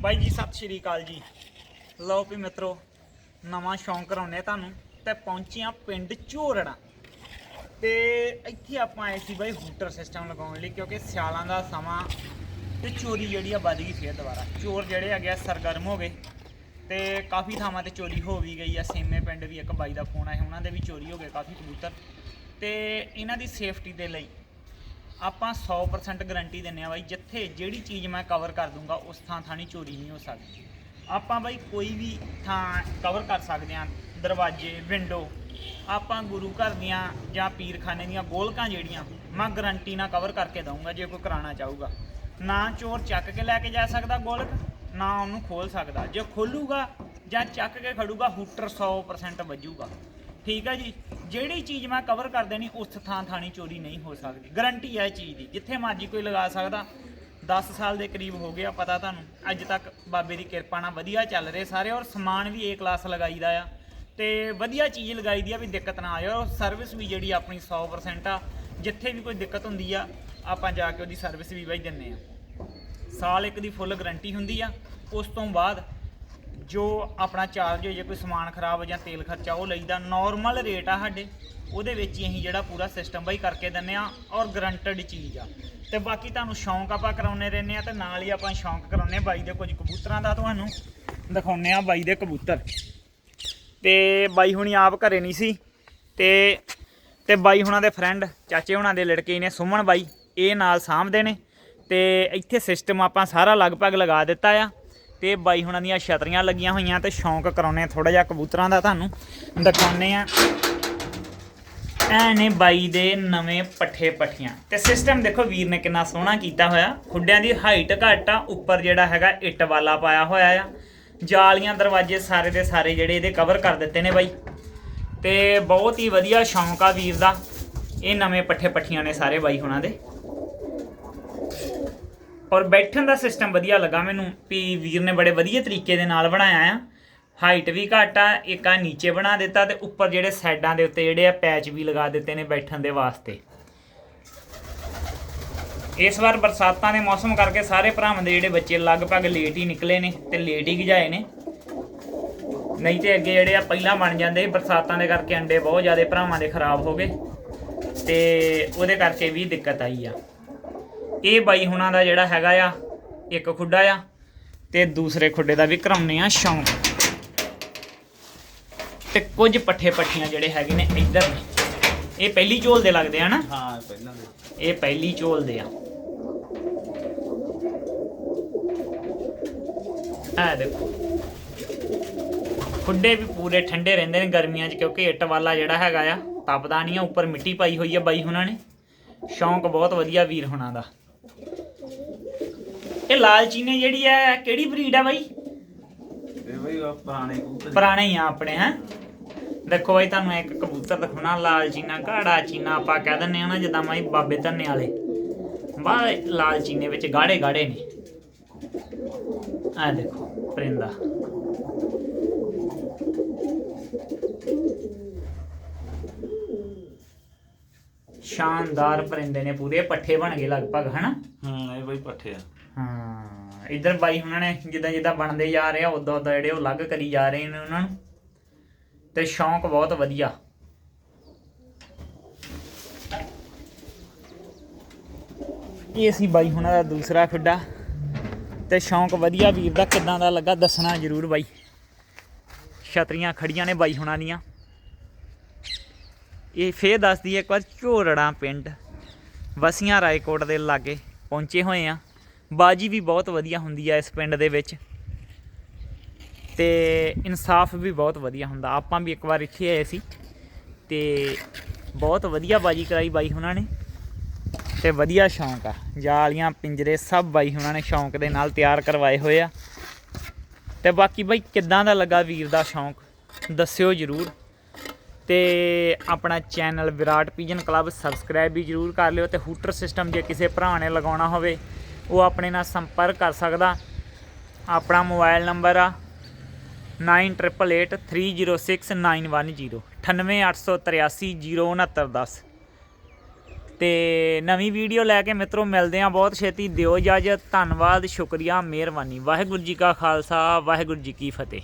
ਬਾਈ ਜੀ, ਸਤਿ ਸ਼੍ਰੀ ਅਕਾਲ ਜੀ। ਲਓ ਵੀ ਮਿੱਤਰੋ, ਨਵਾਂ ਸ਼ੌਂਕ ਕਰਾਉਨੇ ਤੁਹਾਨੂੰ ਤੇ ਪਹੁੰਚਿਆ ਪਿੰਡ ਝੋਰੜਾ। ਤੇ ਇੱਥੇ ਆਪਾਂ ਆਏ ਸੀ ਬਾਈ ਹੂਟਰ ਸਿਸਟਮ ਲਗਾਉਣ ਲਈ, ਕਿਉਂਕਿ ਸਿਆਲਾਂ ਦਾ ਸਮਾਂ ਤੇ ਚੋਰੀ ਜਿਹੜੀ ਆ ਵੱਧ ਗਈ ਫੇਰ ਦੁਬਾਰਾ। ਚੋਰ ਜਿਹੜੇ ਹੈਗੇ ਆ, ਸਰਗਰਮ ਹੋ ਗਏ ਤੇ ਕਾਫੀ ਥਾਵਾਂ ਤੇ ਚੋਰੀ ਹੋ ਵੀ ਗਈ ਆ। ਸੇਮੇ ਪਿੰਡ ਵੀ ਇੱਕ ਬਾਈ ਦਾ ਫੋਨ ਆਇਆ, ਉਹਨਾਂ ਦੇ ਵੀ ਚੋਰੀ ਹੋ ਗਏ ਕਾਫੀ ਕਬੂਤਰ। ਤੇ ਇਹਨਾਂ ਦੀ ਸੇਫਟੀ ਦੇ ਲਈ ਆਪਾਂ 100% ਗਾਰੰਟੀ ਦਿੰਨੇ ਆ ਬਾਈ, ਜਿੱਥੇ ਜਿਹੜੀ ਚੀਜ਼ ਮੈਂ ਕਵਰ ਕਰ ਦੂੰਗਾ, ਉਸ ਥਾਂ ਥਾਂ ਨਹੀਂ ਚੋਰੀ ਨਹੀਂ ਹੋ ਸਕਦੀ। ਆਪਾਂ ਬਾਈ ਕੋਈ ਵੀ ਥਾਂ ਕਵਰ ਕਰ ਸਕਦੇ ਆ ਦਰਵਾਜ਼ੇ ਵਿੰਡੋ ਆਪਾਂ ਗੁਰੂ ਘਰ ਦੀਆਂ ਜਾਂ ਪੀਰਖਾਨੇ ਦੀਆਂ ਗੋਲਕਾਂ ਜਿਹੜੀਆਂ, ਮੈਂ ਗਾਰੰਟੀ ਨਾਲ ਕਵਰ ਕਰਕੇ ਦਊਂਗਾ, ਜੇ ਕੋਈ ਕਰਾਉਣਾ ਚਾਹੂਗਾ। ਨਾ ਚੋਰ ਚੱਕ ਕੇ ਲੈ ਕੇ ਜਾ ਸਕਦਾ ਗੋਲਕ, ਨਾ ਉਹਨੂੰ ਖੋਲ ਸਕਦਾ। ਜੇ ਖੋਲੂਗਾ ਜਾਂ ਚੱਕ ਕੇ ਖੜੂਗਾ, ਹੂਟਰ 100% ਵੱਜੂਗਾ। ਠੀਕ ਹੈ ਜੀ? ਜਿਹੜੀ ਚੀਜ਼ ਮੈਂ ਕਵਰ ਕਰ ਦੇਣੀ, ਉਸ ਥਾਂ ਥਾਣੀ ਚੋਰੀ ਨਹੀਂ ਹੋ ਸਕਦੀ। ਗਰੰਟੀ ਹੈ ਇਹ ਚੀਜ਼ ਦੀ। ਜਿੱਥੇ ਮਰਜ਼ੀ ਕੋਈ ਲਗਾ ਸਕਦਾ। 10 ਸਾਲ ਦੇ ਕਰੀਬ ਹੋ ਗਿਆ, ਪਤਾ ਤੁਹਾਨੂੰ। ਅੱਜ ਤੱਕ ਬਾਬੇ ਦੀ ਕਿਰਪਾ ਨਾਲ ਵਧੀਆ ਚੱਲ ਰਹੇ ਸਾਰੇ ਔਰ ਸਮਾਨ ਵੀ ਏ ਕਲਾਸ ਲਗਾਈਦਾ ਆ। ਤੇ ਵਧੀਆ ਚੀਜ਼ ਲਗਾਈ ਦੀ ਆ ਵੀ ਦਿੱਕਤ ਨਾ ਆਏ। ਔਰ ਸਰਵਿਸ ਵੀ ਜਿਹੜੀ ਆਪਣੀ 100% ਆ, ਜਿੱਥੇ ਵੀ ਕੋਈ ਦਿੱਕਤ ਹੁੰਦੀ ਆ, ਆਪਾਂ ਜਾ ਕੇ ਉਹਦੀ ਸਰਵਿਸ ਵੀ ਬਾਈ ਦਿੰਨੇ ਆ। ਸਾਲ ਇੱਕ ਦੀ ਫੁੱਲ ਗਾਰੰਟੀ ਹੁੰਦੀ ਆ। ਉਸ ਤੋਂ ਬਾਅਦ ਜੋ ਆਪਣਾ ਚਾਰਜ ਹੋ ਜੇ ਕੋਈ ਸਮਾਨ ਖਰਾਬ ਜਾਂ ਤੇਲ ਖਰਚਾ ਉਹ ਲਈਦਾ ਨਾਰਮਲ ਰੇਟ ਆ ਸਾਡੇ। ਉਹਦੇ ਵਿੱਚ ਹੀ ਅਸੀਂ ਜਿਹੜਾ ਪੂਰਾ ਸਿਸਟਮ ਬਾਈ ਕਰਕੇ ਦਿੰਨੇ ਆ ਔਰ ਗਰੰਟਡ ਚੀਜ਼ ਆ। ਤੇ ਬਾਕੀ ਤੁਹਾਨੂੰ ਸ਼ੌਂਕ ਆਪਾਂ ਕਰਾਉਨੇ ਰਹਿੰਦੇ ਆ ਤੇ ਨਾਲ ਹੀ ਆਪਾਂ ਸ਼ੌਂਕ ਕਰਾਉਨੇ ਬਾਈ ਦੇ ਕੁਝ ਕਬੂਤਰਾਂ ਦਾ ਤੁਹਾਨੂੰ ਦਿਖਾਉਨੇ ਆ ਬਾਈ ਦੇ ਕਬੂਤਰ। ਤੇ ਬਾਈ ਹੁਣੀ ਆਪ ਘਰੇ ਨਹੀਂ ਸੀ ਤੇ ਤੇ ਬਾਈ ਹੁਣਾਂ ਦੇ ਫਰੈਂਡ ਚਾਚੇ ਹੁਣਾਂ ਦੇ ਲੜਕੇ ਨੇ ਸੁਮਨ ਬਾਈ, ਇਹ ਨਾਲ ਸਾਂਭਦੇ ਨੇ। ਤੇ ਇੱਥੇ ਸਿਸਟਮ ਆਪਾਂ ਸਾਰਾ ਲਗਭਗ ਲਗਾ ਦਿੱਤਾ ਆ। ਤੇ ਬਾਈ ਹੁਣਾਂ ਦੀਆਂ ਛਤਰੀਆਂ ਲੱਗੀਆਂ ਹੋਈਆਂ ਤੇ ਸ਼ੌਂਕ ਕਰਾਉਨੇ ਥੋੜਾ ਜਿਹਾ ਕਬੂਤਰਾਂ ਦਾ ਤੁਹਾਨੂੰ ਦਿਖਾਉਨੇ ਆ ਐ ਨੇ ਬਾਈ ਦੇ ਨਵੇਂ ਪੱਠੇ ਪੱਠੀਆਂ। ਤੇ ਸਿਸਟਮ ਦੇਖੋ ਵੀਰ ਨੇ ਕਿੰਨਾ ਸੋਹਣਾ ਕੀਤਾ ਹੋਇਆ। ਖੁੱਡਿਆਂ ਦੀ ਹਾਈਟ ਘੱਟ ਆ, ਉੱਪਰ ਜਿਹੜਾ ਹੈਗਾ ਇੱਟ ਵਾਲਾ ਪਾਇਆ ਹੋਇਆ ਆ। ਜਾਲੀਆਂ ਦਰਵਾਜ਼ੇ ਸਾਰੇ ਦੇ ਸਾਰੇ ਜਿਹੜੇ ਇਹਦੇ ਕਵਰ ਕਰ ਦਿੱਤੇ ਨੇ ਬਾਈ। ਤੇ ਬਹੁਤ ਹੀ ਵਧੀਆ ਸ਼ੌਂਕ ਆ ਵੀਰ ਦਾ। ਇਹ ਨਵੇਂ ਪੱਠੇ ਪੱਠੀਆਂ ਨੇ ਸਾਰੇ ਬਾਈ ਹੁਣਾਂ ਦੇ। ਔਰ ਬੈਠਣ ਦਾ ਸਿਸਟਮ ਵਧੀਆ ਲੱਗਾ ਮੈਨੂੰ ਵੀ ਵੀਰ ਨੇ ਬੜੇ ਵਧੀਆ ਤਰੀਕੇ ਦੇ ਨਾਲ ਬਣਾਇਆ ਆ। ਹਾਈਟ ਵੀ ਘੱਟ ਆ, ਇੱਕ ਆ ਨੀਚੇ ਬਣਾ ਦਿੱਤਾ ਤੇ ਉੱਪਰ ਜਿਹੜੇ ਸਾਈਡਾਂ ਦੇ ਉੱਤੇ ਜਿਹੜੇ ਆ ਪੈਚ ਵੀ ਲਗਾ ਦਿੱਤੇ ਨੇ ਬੈਠਣ ਦੇ ਵਾਸਤੇ। ਇਸ ਵਾਰ ਬਰਸਾਤਾਂ ਦੇ ਮੌਸਮ ਕਰਕੇ ਸਾਰੇ ਭਰਾਵਾਂ ਦੇ ਜਿਹੜੇ ਬੱਚੇ ਲਗਭਗ ਲੇਟ ਹੀ ਨਿਕਲੇ ਨੇ ਤੇ ਲੇਟ ਹੀ ਗਜਾਏ ਨੇ। ਨਹੀਂ ਤੇ ਅੱਗੇ ਜਿਹੜੇ ਆ ਪਹਿਲਾਂ ਬਣ ਜਾਂਦੇ ਬਰਸਾਤਾਂ ਦੇ ਕਰਕੇ ਅੰਡੇ ਬਹੁਤ ਜ਼ਿਆਦਾ ਭਰਾਵਾਂ ਦੇ ਖਰਾਬ ਹੋ ਗਏ ਤੇ ਉਹਦੇ ਕਰਕੇ ਵੀ ਦਿੱਕਤ ਆਈ ਆ। ਇਹ ਬਾਈ ਹੁਣਾਂ ਦਾ ਜਿਹੜਾ ਹੈਗਾ ਆ ਇੱਕ ਖੁੱਡਾ ਆ ਤੇ ਦੂਸਰੇ ਖੁੱਡੇ ਦਾ ਵੀ ਕਰਾਉਨੇ ਆ ਸ਼ੌਂਕ। ਤੇ ਕੁਝ ਪੱਠੇ ਪੱਠੀਆਂ ਜਿਹੜੇ ਹੈਗੇ ਨੇ ਇੱਧਰ ਨੇ। ਇਹ ਪਹਿਲੀ ਝੋਲ ਦੇ ਲੱਗਦੇ ਆ ਨਾ? ਹਾਂ ਪਹਿਲਾਂ ਦੇ। ਇਹ ਪਹਿਲੀ ਝੋਲ ਦੇ ਆ। ਆ ਦੇਖੋ। ਖੁੱਡੇ ਵੀ ਪੂਰੇ ਠੰਡੇ ਰਹਿੰਦੇ ਨੇ ਗਰਮੀਆਂ 'ਚ ਕਿਉਂਕਿ ਇੱਟ ਵਾਲਾ ਜਿਹੜਾ ਹੈਗਾ ਆ ਤਪਦਾ ਨਹੀਂ ਆ ਉੱਪਰ ਮਿੱਟੀ ਪਾਈ ਹੋਈ ਆ ਬਾਈ ਹੁਣਾਂ ਨੇ। ਸ਼ੌਂਕ ਬਹੁਤ ਵਧੀਆ ਵੀਰ ਹੁਣਾਂ ਦਾ। ਇਹ ਲਾਲ ਚੀਨੇ ਜਿਹੜੀ ਆ ਕਿਹੜੀ ਬਰੀਡ ਆ ਬਾਈ? ਇਹ ਬਈ ਪੁਰਾਣੇ ਕਬੂਤਰ ਪੁਰਾਣੇ ਹੀ ਆ ਆਪਣੇ ਹੈ? ਦੇਖੋ ਬਾਈ ਤੁਹਾਨੂੰ ਇੱਕ ਕਬੂਤਰ ਦਿਖਾਉਣਾ ਲਾਲ ਚੀਨਾ ਗਾੜਾ ਚੀਨਾ ਆਪਾਂ ਕਹਿ ਦਿੰਨੇ ਆ ਨਾ ਜਿੱਦਾਂ ਮਾਈ ਬਾਬੇ ਧੰਨੇ ਵਾਲੇ। ਬਾ ਲਾਲ ਚੀਨੇ ਵਿੱਚ ਗਾੜੇ ਗਾੜੇ ਨੇ। ਆ ਦੇਖੋ ਪਰਿੰਦਾ। ਸ਼ਾਨਦਾਰ ਪਰਿੰਦੇ ਨੇ ਪੂਰੇ ਪੱਠੇ ਬਣ ਗਏ ਲਗਭਗ ਹਨਾ? ਹਾਂ ਇਹ ਬਈ ਪੱਠੇ ਆ। ਹਾਂ, ਇਧਰ ਬਾਈ ਉਹਨਾਂ ਨੇ ਜਿੱਦਾਂ ਜਿੱਦਾਂ ਬਣਦੇ ਜਾ ਰਹੇ ਆ ਉਦਾਂ ਉਦਾਂ ਜਿਹੜੇ ਉਹ ਅਲੱਗ ਕਰੀ ਜਾ ਰਹੇ ਨੇ ਉਹਨਾਂ ਨੂੰ। ਤੇ ਸ਼ੌਂਕ ਬਹੁਤ ਵਧੀਆ। ਇਹ ਸੀ ਬਾਈ ਹੁਣਾਂ ਦਾ ਦੂਸਰਾ ਖੁੱਡਾ। ਤੇ ਸ਼ੌਂਕ ਵਧੀਆ ਵੀਰ ਦਾ ਕਿੱਦਾਂ ਦਾ ਲੱਗਾ ਦੱਸਣਾ ਜਰੂਰ ਬਾਈ। ਛਤਰੀਆਂ ਖੜੀਆਂ ਨੇ ਬਾਈ ਹੁਣਾਂ ਦੀਆਂ। ਇਹ ਫੇਰ ਦੱਸਦੀ ਹੈ ਇੱਕ ਵਾਰ ਝੋਰੜਾ ਪਿੰਡ, ਵਸੀਆਂ ਰਾਏਕੋਟ ਦੇ ਲਾਗੇ ਪਹੁੰਚੇ ਹੋਏ ਆ। ਬਾਜੀ ਵੀ ਬਹੁਤ ਵਧੀਆ ਹੁੰਦੀ ਆ ਇਸ ਪਿੰਡ ਦੇ ਵਿੱਚ। ਤੇ ਇਨਸਾਫ ਵੀ ਬਹੁਤ ਵਧੀਆ ਹੁੰਦਾ। ਆਪਾਂ ਵੀ ਇੱਕ ਵਾਰ ਇੱਥੇ ਆਏ ਸੀ ਤੇ ਬਹੁਤ ਵਧੀਆ ਬਾਜੀ ਕਰਾਈ ਬਾਈ ਉਹਨਾਂ ਨੇ। ਤੇ ਵਧੀਆ ਸ਼ੌਂਕ ਆ। ਜਾਲੀਆਂ, ਪਿੰਜਰੇ ਸਭ ਬਾਈ ਉਹਨਾਂ ਨੇ ਸ਼ੌਂਕ ਦੇ ਨਾਲ ਤਿਆਰ ਕਰਵਾਏ ਹੋਏ ਆ। ਤੇ ਬਾਕੀ ਬਾਈ ਕਿੱਦਾਂ ਦਾ ਲੱਗਾ ਵੀਰ ਦਾ ਸ਼ੌਂਕ, ਦੱਸਿਓ ਜਰੂਰ। ਤੇ ਆਪਣਾ channel Virat pigeon club subscribe ਵੀ ਜਰੂਰ ਕਰ ਲਿਓ ਤੇ ਹੂਟਰ ਸਿਸਟਮ ਜੇ ਕਿਸੇ ਭਰਾ ਨੇ ਲਗਾਉਣਾ ਹੋਵੇ ਉਹ ਆਪਣੇ ਨਾਲ ਸੰਪਰਕ ਕਰ ਸਕਦਾ। ਆਪਣਾ ਮੋਬਾਈਲ ਨੰਬਰ ਆ 9888306910 98883096910 ਤੇ ਨਵੀਂ ਵੀਡੀਓ ਲੈ ਕੇ ਮਿੱਤਰੋ ਮਿਲਦੇ ਆ ਬਹੁਤ ਛੇਤੀ ਦਿਓ ਇਜਾਜ਼ਤ। ਧੰਨਵਾਦ, ਸ਼ੁਕਰੀਆ, ਮਿਹਰਬਾਨੀ। ਵਾਹਿਗੁਰੂ ਜੀ ਕਾ ਖਾਲਸਾ, ਵਾਹਿਗੁਰੂ ਜੀ ਕੀ ਫਤਿਹ।